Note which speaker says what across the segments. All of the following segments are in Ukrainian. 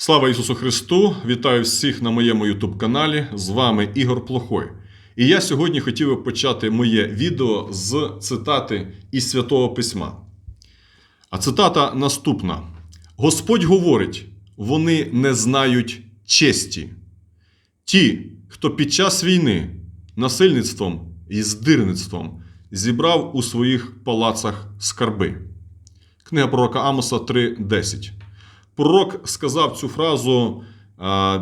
Speaker 1: Слава Ісусу Христу! Вітаю всіх на моєму YouTube каналі. З вами Ігор Плохой. І я сьогодні хотів би почати моє відео з цитати із Святого Письма. А цитата наступна: Господь говорить: вони не знають честі. Ті, хто під час війни насильництвом і здирництвом зібрав у своїх палацах скарби. Книга пророка Амоса 3:10. Пророк сказав цю фразу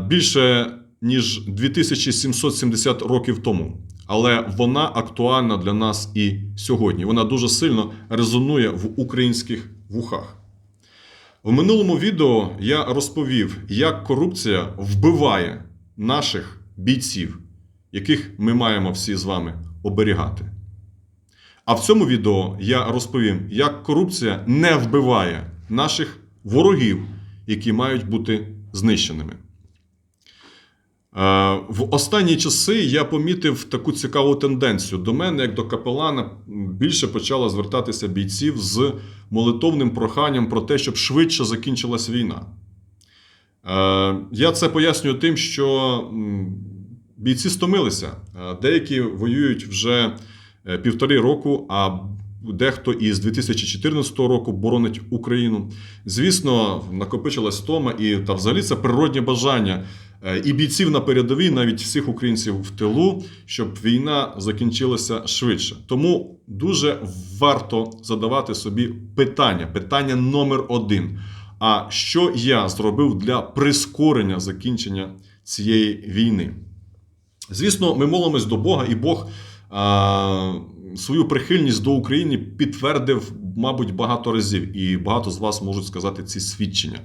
Speaker 1: більше ніж 2770 років тому, але вона актуальна для нас і сьогодні. Вона дуже сильно резонує в українських вухах. В минулому відео я розповів, як корупція вбиває наших бійців, яких ми маємо всі з вами оберігати. А в цьому відео я розповім, як корупція не вбиває наших ворогів, які мають бути знищеними. В останні часи я помітив таку цікаву тенденцію. До мене, як до капелана, більше почало звертатися бійців з молитовним проханням про те, щоб швидше закінчилась війна. Я це пояснюю тим, що бійці стомилися. Деякі воюють вже е, півтори року, а дехто із 2014 року боронить Україну. Звісно, накопичилась стома, і та взагалі це природнє бажання е, і бійців на передовій, навіть всіх українців в тилу, щоб війна закінчилася швидше. Тому дуже варто задавати собі питання. Питання номер один. А що я зробив для прискорення закінчення цієї війни? Звісно, ми молимось до Бога, і Бог свою прихильність до України підтвердив, мабуть, багато разів, і багато з вас можуть сказати ці свідчення.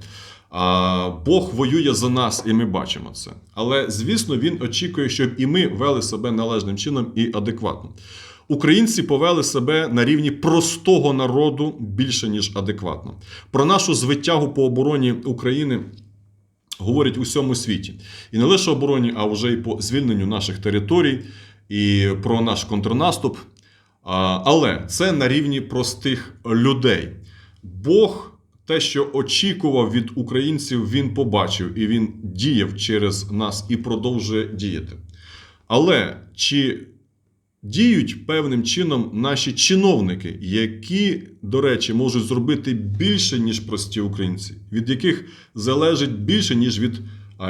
Speaker 1: Бог воює за нас, і ми бачимо це. Але звісно, він очікує, щоб і ми вели себе належним чином і адекватно. Українці повели себе на рівні простого народу більше ніж адекватно. Про нашу звитягу по обороні України говорять у всьому світі. І не лише обороні, а вже й по звільненню наших територій і про наш контрнаступ. Але це на рівні простих людей. Бог те, що очікував від українців, він побачив і він діяв через нас і продовжує діяти. Але чи діють певним чином наші чиновники, які, до речі, можуть зробити більше, ніж прості українці, від яких залежить більше, ніж від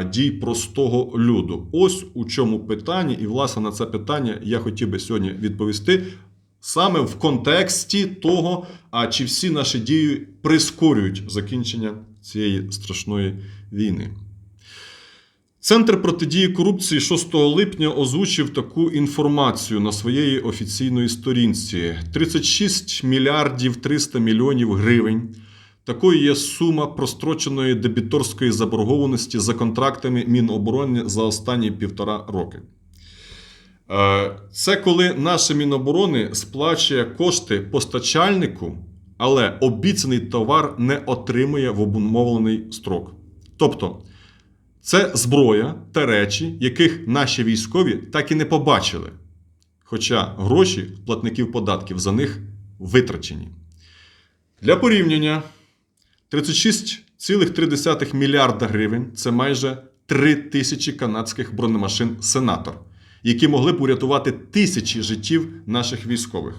Speaker 1: дій простого люду? Ось у чому питання, і власне на це питання я хотів би сьогодні відповісти. Саме в контексті того, а чи всі наші дії прискорюють закінчення цієї страшної війни. Центр протидії корупції 6 липня озвучив таку інформацію на своєї офіційної сторінці: 36 мільярдів 300 мільйонів гривень. Такою є сума простроченої дебіторської заборгованості за контрактами Міноборони за останні півтора роки. Е, Це коли наше Міноборони сплачує кошти постачальнику, але обіцяний товар не отримує в обумовлений строк. Тобто, це зброя та речі, яких наші військові так і не побачили. Хоча гроші платників податків за них витрачені. Для порівняння 36,3 мільярда гривень це майже 3 тисячі канадських бронемашин Сенатор, які могли б урятувати тисячі життів наших військових.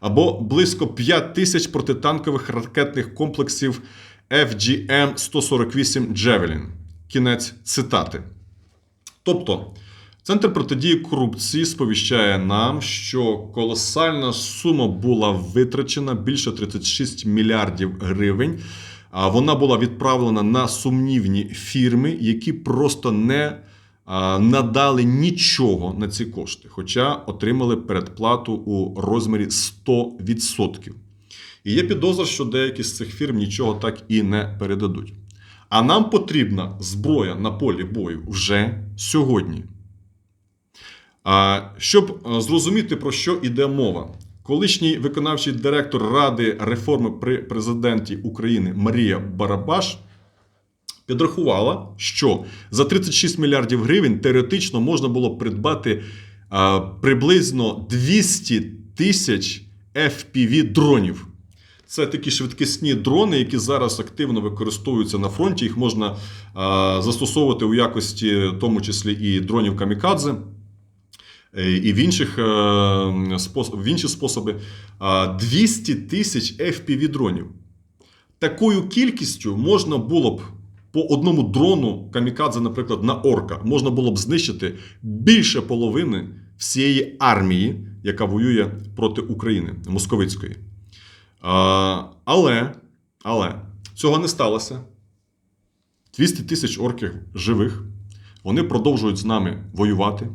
Speaker 1: Або близько 5 тисяч протитанкових ракетних комплексів FGM-148 Javelin. Кінець цитати. Тобто, Центр протидії корупції сповіщає нам, що колосальна сума була витрачена більше 36 мільярдів гривень. А Вона була відправлена на сумнівні фірми, які просто не надали нічого на ці кошти, хоча отримали передплату у розмірі 100%. І є підозра, що деякі з цих фірм нічого так і не передадуть. А нам потрібна зброя на полі бою вже сьогодні. Щоб е, зрозуміти, про що йде мова, колишній виконавчий директор Ради реформи при президенті України Марія Барабаш підрахувала, що за 36 мільярдів гривень теоретично можна було придбати а, приблизно 200 тисяч FPV дронів. Це такі швидкісні дрони, які зараз активно використовуються на фронті. Їх можна а, застосовувати у якості, в тому числі і дронів камікадзе. І в, інших, е, в інші способи 200 тисяч FPV дронів. Такою кількістю можна було б по одному дрону камікадзе, наприклад, на орка, можна було б знищити більше половини всієї армії, яка воює проти України московицької. Але, але цього не сталося. 200 тисяч орків живих. Вони продовжують з нами воювати.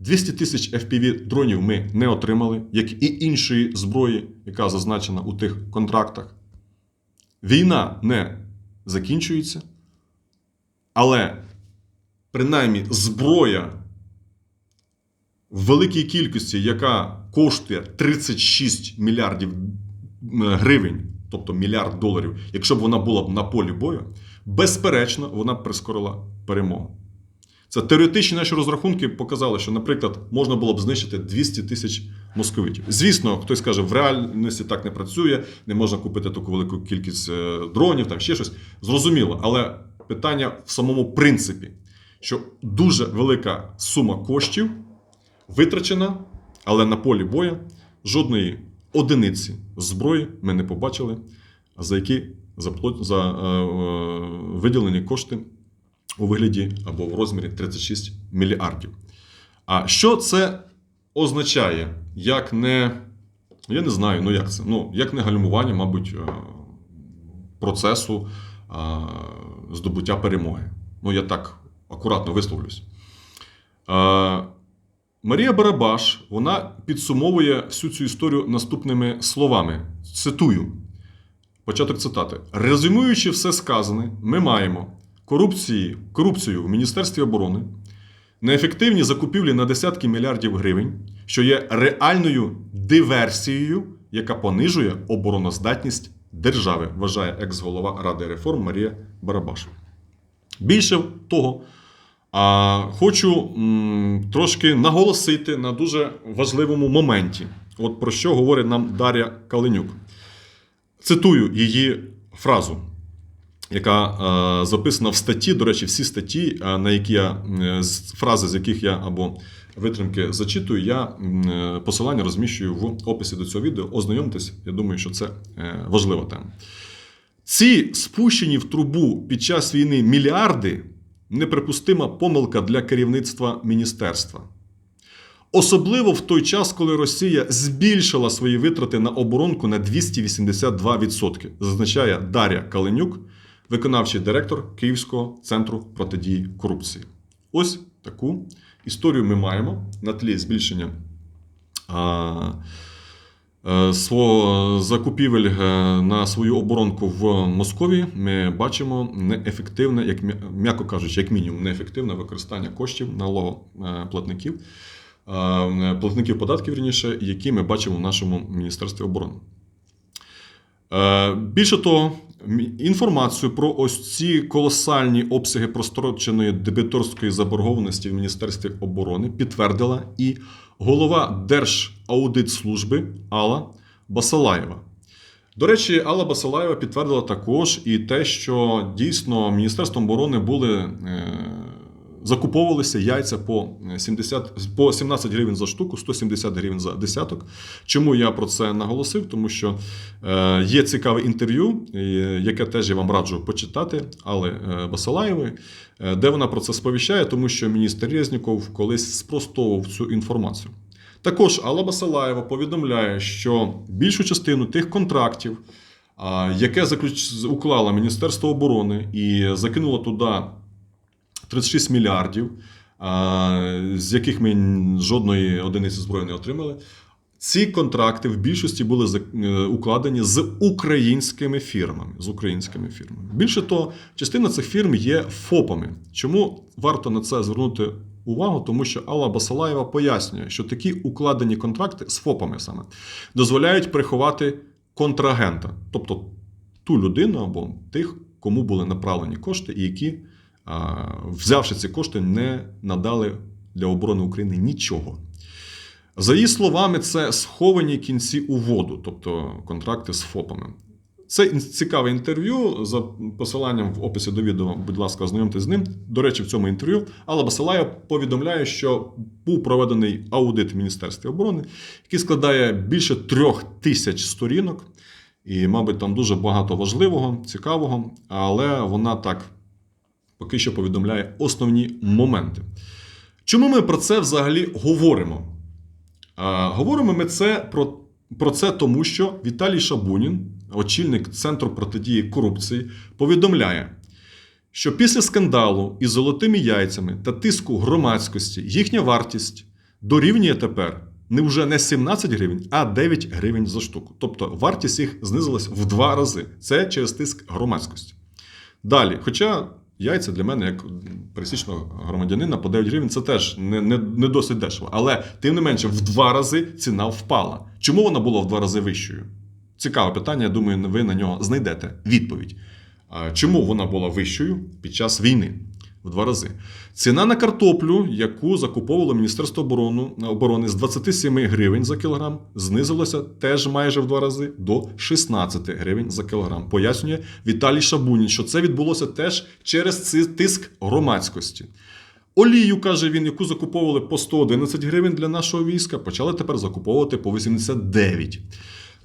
Speaker 1: 200 тисяч FPV дронів ми не отримали, як і іншої зброї, яка зазначена у тих контрактах. Війна не закінчується, але принаймні зброя в великій кількості, яка коштує 36 мільярдів гривень, тобто мільярд доларів, якщо б вона була б на полі бою, безперечно, вона б прискорила перемогу. Це теоретичні наші розрахунки показали, що, наприклад, можна було б знищити 200 тисяч московитів. Звісно, хтось каже, в реальності так не працює, не можна купити таку велику кількість е, дронів, там ще щось. Зрозуміло, але питання в самому принципі, що дуже велика сума коштів витрачена, але на полі бою жодної одиниці зброї ми не побачили, за які заплат... за е, е, виділені кошти у вигляді або в розмірі 36 мільярдів. А що це означає? Як не. Я не знаю, ну як це? Ну, як не гальмування, мабуть, е, процесу е, здобуття перемоги. Ну, я так акуратно висловлюсь. Е, Марія Барабаш вона підсумовує всю цю історію наступними словами. Цитую. Початок цитати. Резюмуючи все сказане, ми маємо корупції, корупцію в Міністерстві оборони, неефективні закупівлі на десятки мільярдів гривень, що є реальною диверсією, яка понижує обороноздатність держави, вважає екс-голова Ради реформ Марія Барабаш. Більше того, а, хочу м, трошки наголосити на дуже важливому моменті. От про що говорить нам Дар'я Каленюк. Цитую її фразу, яка е, записана в статті. До речі, всі статті, е, на які я е, фрази, з яких я або витримки зачитую, я е, посилання розміщую в описі до цього відео. Ознайомтесь, я думаю, що це важлива тема. Ці спущені в трубу під час війни мільярди неприпустима помилка для керівництва міністерства. Особливо в той час, коли Росія збільшила свої витрати на оборонку на 282%, зазначає Дар'я Каленюк, виконавчий директор Київського центру протидії корупції. Ось таку історію ми маємо на тлі збільшення а, е, свого закупівель е, на свою оборонку в Московії. Ми бачимо неефективне, як м'яко кажучи, як мінімум, неефективне використання коштів налогоплатників, е, платників податків, вірніше, які ми бачимо в нашому Міністерстві оборони. Більше того, інформацію про ось ці колосальні обсяги простроченої дебіторської заборгованості в Міністерстві оборони підтвердила і голова Держаудитслужби Алла Басалаєва. До речі, Алла Басалаєва підтвердила також і те, що дійсно Міністерством оборони були. Закуповувалися яйця по 70, по 17 гривень за штуку, 170 гривень за десяток. Чому я про це наголосив? Тому що е, є цікаве інтерв'ю, яке теж я вам раджу почитати, але е, Басалаєвої, е, де вона про це сповіщає, тому що міністр Резніков колись спростовував цю інформацію. Також Алла Басалаєва повідомляє, що більшу частину тих контрактів, яке заключ... уклало Міністерство оборони і закинуло туди 36 мільярдів, з яких ми жодної одиниці зброї не отримали. Ці контракти в більшості були е, укладені з українськими фірмами. З українськими фірмами. Більше того, частина цих фірм є ФОПами. Чому варто на це звернути увагу? Тому що Алла Басалаєва пояснює, що такі укладені контракти з ФОПами саме дозволяють приховати контрагента, тобто ту людину або тих, кому були направлені кошти, і які, взявши ці кошти, не надали для оборони України нічого. За її словами, це сховані кінці у воду, тобто контракти з ФОПами. Це цікаве інтерв'ю за посиланням в описі до відео. Будь ласка, ознайомтесь з ним. До речі, в цьому інтерв'ю Алла Басилая повідомляє, що був проведений аудит в Міністерстві оборони, який складає більше трьох тисяч сторінок. І, мабуть, там дуже багато важливого, цікавого, але вона так поки що повідомляє основні моменти. Чому ми про це взагалі говоримо? А, говоримо ми це про, про це тому, що Віталій Шабунін, очільник Центру протидії корупції, повідомляє, що після скандалу із золотими яйцями та тиску громадськості їхня вартість дорівнює тепер не вже не 17 гривень, а 9 гривень за штуку. Тобто вартість їх знизилась в два рази. Це через тиск громадськості. Далі, хоча яйця для мене, як пересічного громадянина, по 9 гривень це теж не, не, не досить дешево. Але тим не менше, в два рази ціна впала. Чому вона була в два рази вищою? Цікаве питання. Я думаю, ви на нього знайдете відповідь. Чому вона була вищою під час війни? В два рази. Ціна на картоплю, яку закуповувало Міністерство оборони, оборони з 27 гривень за кілограм, знизилася теж майже в два рази до 16 гривень за кілограм. Пояснює Віталій Шабунін, що це відбулося теж через тиск громадськості. Олію, каже він, яку закуповували по 111 гривень для нашого війська, почали тепер закуповувати по 89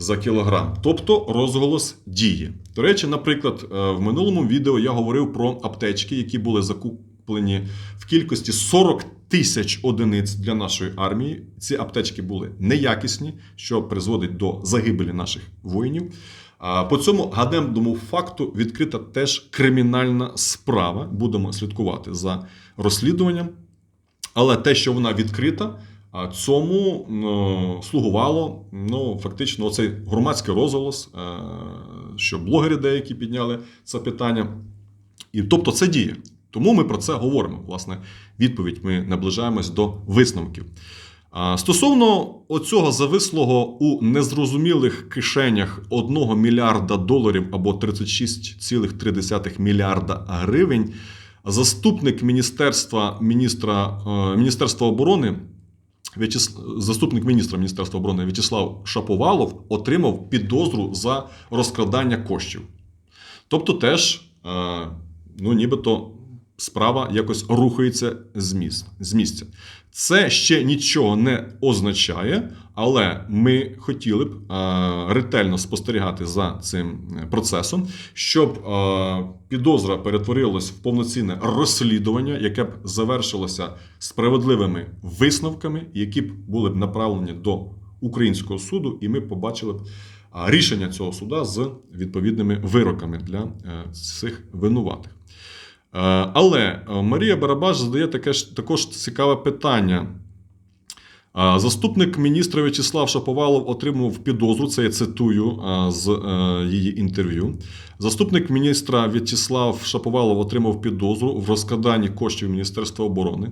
Speaker 1: за кілограм. Тобто розголос діє. До речі, наприклад, е, в минулому відео я говорив про аптечки, які були закуплені в кількості 40 тисяч одиниць для нашої армії. Ці аптечки були неякісні, що призводить до загибелі наших воїнів. По цьому гадемному факту відкрита теж кримінальна справа. Будемо слідкувати за розслідуванням. Але те, що вона відкрита, цьому ну, слугувало ну, фактично оцей громадський розголос, е, що блогери деякі підняли це питання. І тобто це діє. Тому ми про це говоримо. Власне, відповідь ми наближаємось до висновків. Стосовно оцього завислого у незрозумілих кишенях 1 мільярда доларів або 36,3 мільярда гривень, заступник міністерства міністра е, Міністерства оборони. Заступник міністра Міністерства оборони В'ячеслав Шаповалов отримав підозру за розкрадання коштів. Тобто, теж, е, ну, нібито справа якось рухається з місця. Це ще нічого не означає, але ми хотіли б е, ретельно спостерігати за цим е, процесом, щоб е, підозра перетворилась в повноцінне розслідування, яке б завершилося справедливими висновками, які б були б направлені до українського суду, і ми побачили б рішення цього суда з відповідними вироками для цих винуватих. Але Марія Барабаш задає таке ж також цікаве питання. Заступник міністра В'ячеслав Шаповалов отримав підозру. Це я цитую з е, її інтерв'ю. Заступник міністра В'ячеслав Шаповалов отримав підозру в розкраданні коштів Міністерства оборони.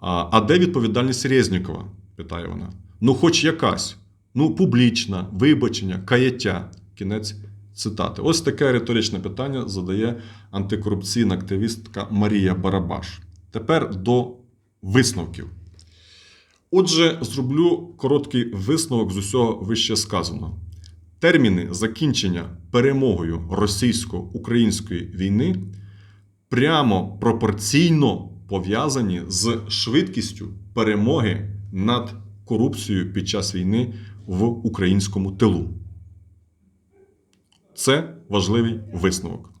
Speaker 1: А де відповідальність Резнікова? питає вона. Ну, хоч якась. Ну, публічна, вибачення, каяття. Кінець цитати. Ось таке риторичне питання задає антикорупційна активістка Марія Барабаш. Тепер до висновків. Отже, зроблю короткий висновок з усього вище сказаного. Терміни закінчення перемогою російсько-української війни прямо пропорційно пов'язані з швидкістю перемоги над корупцією під час війни в українському тилу. Це важливий висновок.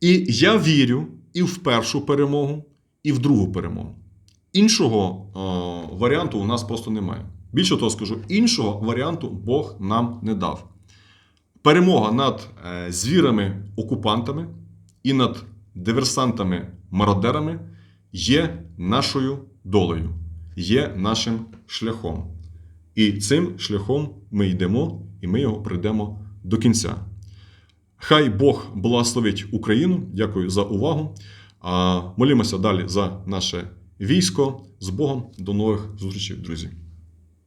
Speaker 1: І я вірю і в першу перемогу, і в другу перемогу. Іншого е, варіанту у нас просто немає. Більше того скажу, іншого варіанту Бог нам не дав. Перемога над е, звірами-окупантами і над диверсантами-мародерами є нашою долею, є нашим шляхом. І цим шляхом ми йдемо, і ми його прийдемо до кінця. Хай Бог благословить Україну. Дякую за увагу. А, Молімося далі за наше військо. З Богом. До нових зустрічей, друзі.